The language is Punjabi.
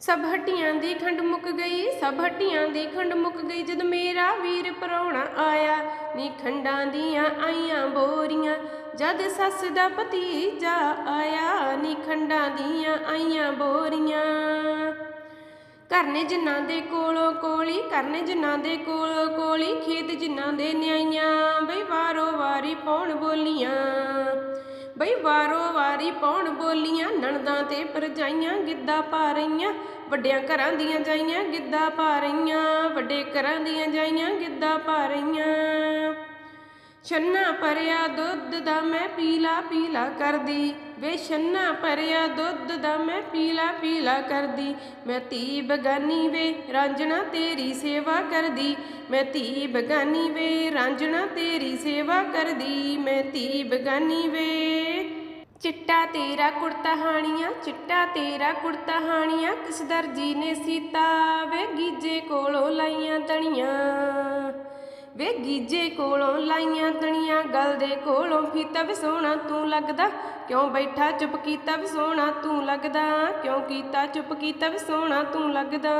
ਸਭ ਹੱਟੀਆਂ ਦੀ ਖੰਡ ਮੁੱਕ ਗਈ, ਸਭ ਹੱਟੀਆਂ ਦੀ ਖੰਡ ਮੁੱਕ ਗਈ, ਜਦ ਮੇਰਾ ਵੀਰ ਪਰੌਣਾ ਆਇਆ, ਨੀ ਖੰਡਾਂ ਦੀਆਂ ਆਈਆਂ ਬੋਰੀਆਂ, ਜਦ ਸੱਸ ਦਾ ਭਤੀਜਾ ਆਇਆ, ਨੀ ਖੰਡਾਂ ਦੀਆਂ ਆਈਆਂ ਬੋਰੀਆਂ। ਕਰਨੇ ਜਿਨ੍ਹਾਂ ਦੇ ਕੋਲੋਂ ਕੋਲੀ, ਕਰਨੇ ਜਿਨ੍ਹਾਂ ਦੇ ਕੋਲੋਂ ਕੋਲੀ, ਖੇਤ ਜਿਨ੍ਹਾਂ ਦੇ ਨਿਆਈਆਂ, ਬਈ ਵਾਰੋ ਵਾਰੀ ਪਾਉਣ ਬੋਲੀਆਂ। ਬਈ ਵਾਰੋ ਵਾਰੀ ਪਾਉਣ ਬੋਲੀਆਂ, ਨਣਦਾਂ ਤੇ ਪਰਜਾਈਆਂ, ਗਿੱਧਾ ਪਾ ਰਹੀਆਂ, ਵੱਡਿਆਂ ਘਰਾਂ ਦੀਆਂ ਜਾਈਆਂ, ਗਿੱਧਾ ਪਾ ਰਹੀਆਂ, ਵੱਡੇ ਘਰਾਂ ਦੀਆਂ ਜਾਈਆਂ, ਗਿੱਧਾ ਪਾ ਰਹੀਆਂ। ਛੰਨਾ ਭਰਿਆ ਦੁੱਧ ਦਾ ਮੈਂ ਪੀਲਾ ਪੀਲਾ ਕਰਦੀ। ਵੇ ਛੰਨਾ ਭਰਿਆ ਦੁੱਧ ਦਾ ਮੈਂ ਪੀਲਾ ਪੀਲਾ ਕਰਦੀ। ਮੈਂ ਧੀ ਬਗਾਨੀ ਵੇ, ਰਾਂਝਣਾ ਤੇਰੀ ਸੇਵਾ ਕਰਦੀ। ਮੈਂ ਧੀ ਬਗਾਨੀ ਵੇ, ਰਾਂਝਣਾ ਤੇਰੀ ਸੇਵਾ ਕਰਦੀ। ਮੈਂ ਧੀ ਬਗਾਨੀ ਵੇ। ਚਿੱਟਾ ਤੇਰਾ ਕੁੜਤਾ ਹਾਣੀਆਂ, ਚਿੱਟਾ ਤੇਰਾ ਕੁੜਤਾ ਹਾਣੀਆਂ, ਕਿਸ ਦਰਜੀ ਨੇ ਸੀਤਾ? ਵੇ ਗੀਜੇ ਕੋਲੋਂ ਲਾਈਆਂ ਤਣੀਆਂ। ਵੇ ਗੀਜੇ ਕੋਲੋਂ ਲਾਈਆਂ ਤਣੀਆਂ, ਗਲ ਦੇ ਕੋਲੋਂ ਫੀਤਾ ਵੀ ਸੋਹਣਾ ਤੂੰ ਲੱਗਦਾ। ਕਿਉਂ ਬੈਠਾ ਚੁੱਪ ਕੀਤਾ, ਵੀ ਸੋਹਣਾ ਤੂੰ ਲੱਗਦਾ। ਕਿਉਂ ਕੀਤਾ ਚੁੱਪ ਕੀਤਾ, ਵੀ ਸੋਹਣਾ ਤੂੰ ਲੱਗਦਾ।